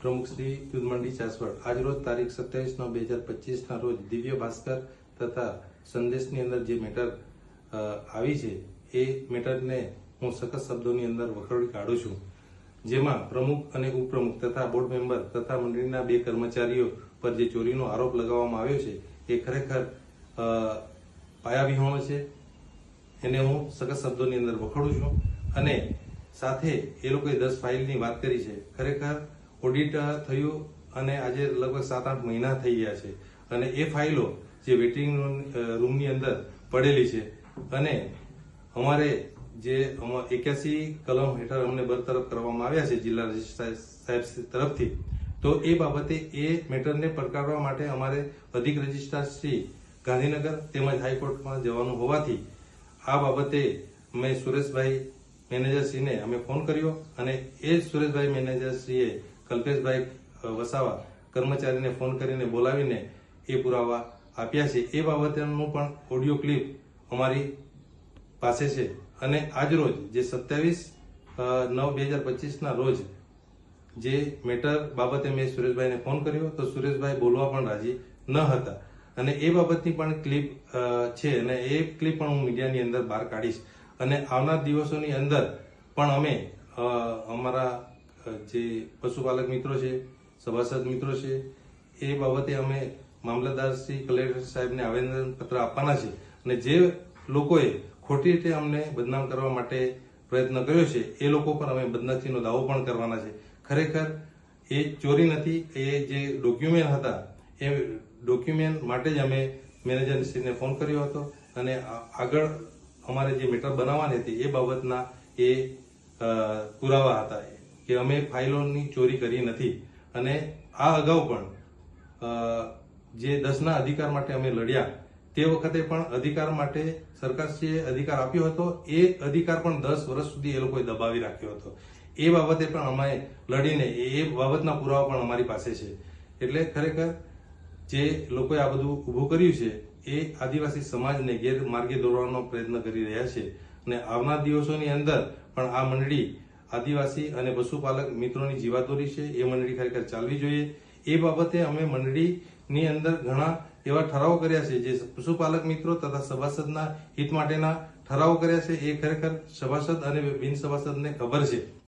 પ્રમુખ શ્રી દૂધમંડી ચાસવડ આજરોજ તારીખ સત્યાવીસ નવ બે હજાર પચીસના રોજ દિવ્ય ભાસ્કર તથા સંદેશની અંદર જે મેટર આવી છે, એ મેટરને હું સખત શબ્દોની અંદર વખોડી કાઢું છું. જેમાં પ્રમુખ અને ઉપપ્રમુખ તથા બોર્ડ મેમ્બર તથા મંડળીના બે કર્મચારીઓ પર જે ચોરીનો આરોપ લગાવવામાં આવ્યો છે, એ ખરેખર પાયાવિહોણો છે. એને હું સખત શબ્દોની અંદર વખોડું છું અને સાથે એ લોકોએ દસ ફાઇલની વાત કરી છે. ખરેખર ઓડિટ થયું અને આજે લગભગ સાત આઠ મહિના થઈ ગયા છે. અને એ ફાઇલો જે વેટિંગ રૂમની અંદર પડેલી છે અને અમારે જે એક્યાસી કલમ હેઠળ અમને બરતરફ કરવામાં આવ્યા છે જિલ્લા રજિસ્ટ્રાર સાહેબ તરફથી, તો એ બાબતે એ મેટરને પડકારવા માટે અમારે અધિક રજિસ્ટ્રાર શ્રી ગાંધીનગર તેમજ હાઈકોર્ટમાં જવાનું હોવાથી આ બાબતે મેં સુરેશભાઈ મેનેજરશ્રીને અમે ફોન કર્યો અને એ સુરેશભાઈ મેનેજરશ્રીએ કલ્પેશભાઈ વસાવા કર્મચારીને ફોન કરીને બોલાવીને એ પુરાવા આપ્યા છે. એ બાબતનું પણ ઓડિયો ક્લિપ અમારી પાસે છે. અને આજરોજ જે સત્યાવીસ નવ બે હજાર પચીસના રોજ જે મેટર બાબતે મેં સુરેશભાઈને ફોન કર્યો, તો સુરેશભાઈ બોલવા પણ રાજી ન હતા. અને એ બાબતની પણ ક્લિપ છે. અને એ ક્લિપ પણ હું મીડિયાની અંદર બહાર કાઢીશ. અને આવનાર દિવસોની અંદર પણ અમે અમારા જે પશુપાલક મિત્રો છે, સભાસદ મિત્રો છે, એ બાબતે અમે મામલતદાર શ્રી કલેક્ટર સાહેબને આવેદનપત્ર આપવાના છે અને જે લોકોએ ખોટી રીતે અમને બદનામ કરવા માટે પ્રયત્ન કર્યો છે, એ લોકો પર અમે બદનક્ષીનો દાવો પણ કરવાના છે. ખરેખર એ ચોરી નથી, એ જે ડોક્યુમેન્ટ હતા, એ ડોક્યુમેન્ટ માટે જ અમે મેનેજરશ્રીને ફોન કર્યો હતો અને આગળ અમારે જે મેટર બનાવવાની હતી, એ બાબતના એ પુરાવા હતા. કે અમે ફાઇલોની ચોરી કરી નથી. અને આ અગાઉ પણ જે દસના અધિકાર માટે અમે લડ્યા, તે વખતે પણ અધિકાર માટે સરકારશ્રીએ અધિકાર આપ્યો હતો. એ અધિકાર પણ દસ વર્ષ સુધી એ લોકોએ દબાવી રાખ્યો હતો. એ બાબતે પણ અમે લડીને એ બાબતના પુરાવા પણ અમારી પાસે છે. એટલે ખરેખર જે લોકોએ આ બધું ઊભું કર્યું છે, એ આદિવાસી સમાજને ગેરમાર્ગે દોરવાનો પ્રયત્ન કરી રહ્યા છે. અને આવનાર દિવસોની અંદર પણ આ મંડળી આદિવાસી અને પશુપાલક મિત્રોની જીવાદોરી છે, એ મંડળી ખરેખર ચાલવી જોઈએ. એ બાબતે અમે મંડળીની અંદર ઘણા એવા ઠરાવો કર્યા છે, જે પશુપાલક મિત્રો તથા સભાસદના હિત માટેના ઠરાવો કર્યા છે. એ ખરેખર સભાસદ અને બિન સભાસદને ખબર છે.